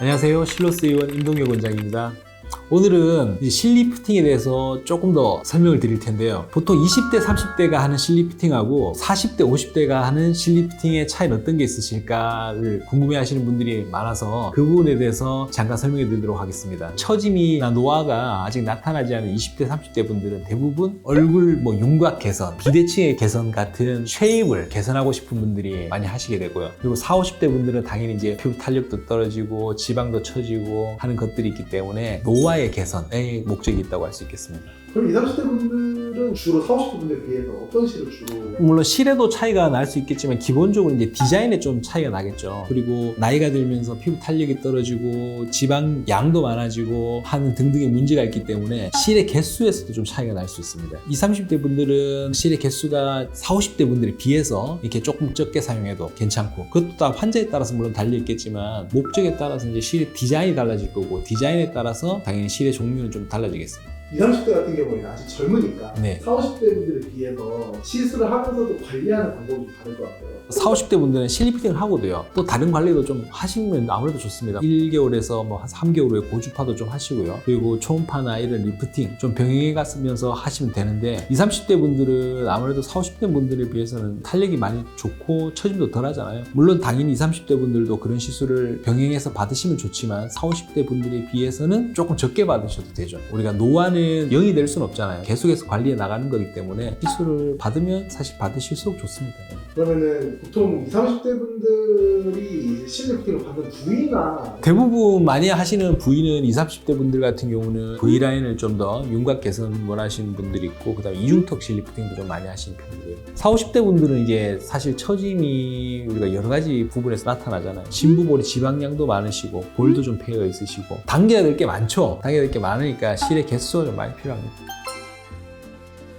안녕하세요. 실로스 의원 임동혁 원장입니다. 오늘은 실리프팅에 대해서 조금 더 설명을 드릴 텐데요. 보통 20대, 30대가 하는 실리프팅하고 40대, 50대가 하는 실리프팅의 차이는 어떤 게 있으실까를 궁금해 하시는 분들이 많아서 그 부분에 대해서 잠깐 설명해 드리도록 하겠습니다. 처짐이나 노화가 아직 나타나지 않은 20대, 30대 분들은 대부분 얼굴 뭐 윤곽 개선, 비대칭의 개선 같은 쉐입을 개선하고 싶은 분들이 많이 하시게 되고요. 그리고 40, 50대 분들은 당연히 이제 피부 탄력도 떨어지고 지방도 처지고 하는 것들이 있기 때문에 노화 의 개선의 목적이 있다고 할 수 있겠습니다. 그럼 20, 30대 분들은 주로 40, 50대 분들에 비해서 어떤 실을 주로 물론 실에도 차이가 날 수 있겠지만 기본적으로 이제 디자인에 좀 차이가 나겠죠. 그리고 나이가 들면서 피부 탄력이 떨어지고 지방 양도 많아지고 하는 등등의 문제가 있기 때문에 실의 개수에서도 좀 차이가 날 수 있습니다. 20, 30대 분들은 실의 개수가 40, 50대 분들에 비해서 이렇게 조금 적게 사용해도 괜찮고 그것도 다 환자에 따라서 물론 달려 있겠지만 목적에 따라서 이제 실의 디자인이 달라질 거고 디자인에 따라서 당연히 실의 종류는 좀 달라지겠습니다. 20, 30대 같은 경우에는 아직 젊으니까 네. 40, 50대 분들에 비해서 시술을 하면서도 관리하는 방법이 좀 다를 것 같아요. 40, 50대 분들은 실리프팅을 하고도요. 또 다른 관리도 좀 하시면 아무래도 좋습니다. 1개월에서 뭐한 3개월 후에 고주파도 좀 하시고요. 그리고 초음파나 이런 리프팅 좀 병행해 갔으면서 하시면 되는데 20, 30대 분들은 아무래도 40, 50대 분들에 비해서는 탄력이 많이 좋고 처짐도 덜 하잖아요. 물론 당연히 20, 30대 분들도 그런 시술을 병행해서 받으시면 좋지만 40, 50대 분들에 비해서는 조금 적게 받으셔도 되죠. 우리가 노 0이 될 수는 없잖아요. 계속해서 관리해 나가는 거기 때문에 시술을 받으면 사실 받으실수록 좋습니다. 그러면은 보통 20, 30대 분들이 실리프팅을 받는 부위나 대부분 많이 하시는 부위는 20, 30대 분들 같은 경우는 V라인을 좀 더 윤곽 개선 원하시는 분들이 있고 그다음에 이중턱 실리프팅도 좀 많이 하시는 편이고요. 40, 50대 분들은 이게 사실 처짐이 우리가 여러 가지 부분에서 나타나잖아요. 심부볼이 지방량도 많으시고 볼도 좀 패여 있으시고 당겨야 될 게 많죠. 당겨야 될 게 많으니까 실의 개수 가 좀 많이 필요합니다.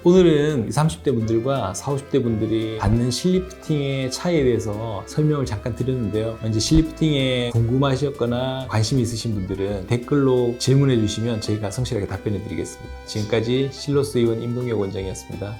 오늘은 30대 분들과 40, 50대 분들이 받는 실리프팅의 차이에 대해서 설명을 잠깐 드렸는데요. 이제 실리프팅에 궁금하셨거나 관심 있으신 분들은 댓글로 질문해 주시면 저희가 성실하게 답변해 드리겠습니다. 지금까지 실로스 의원 임동혁 원장이었습니다.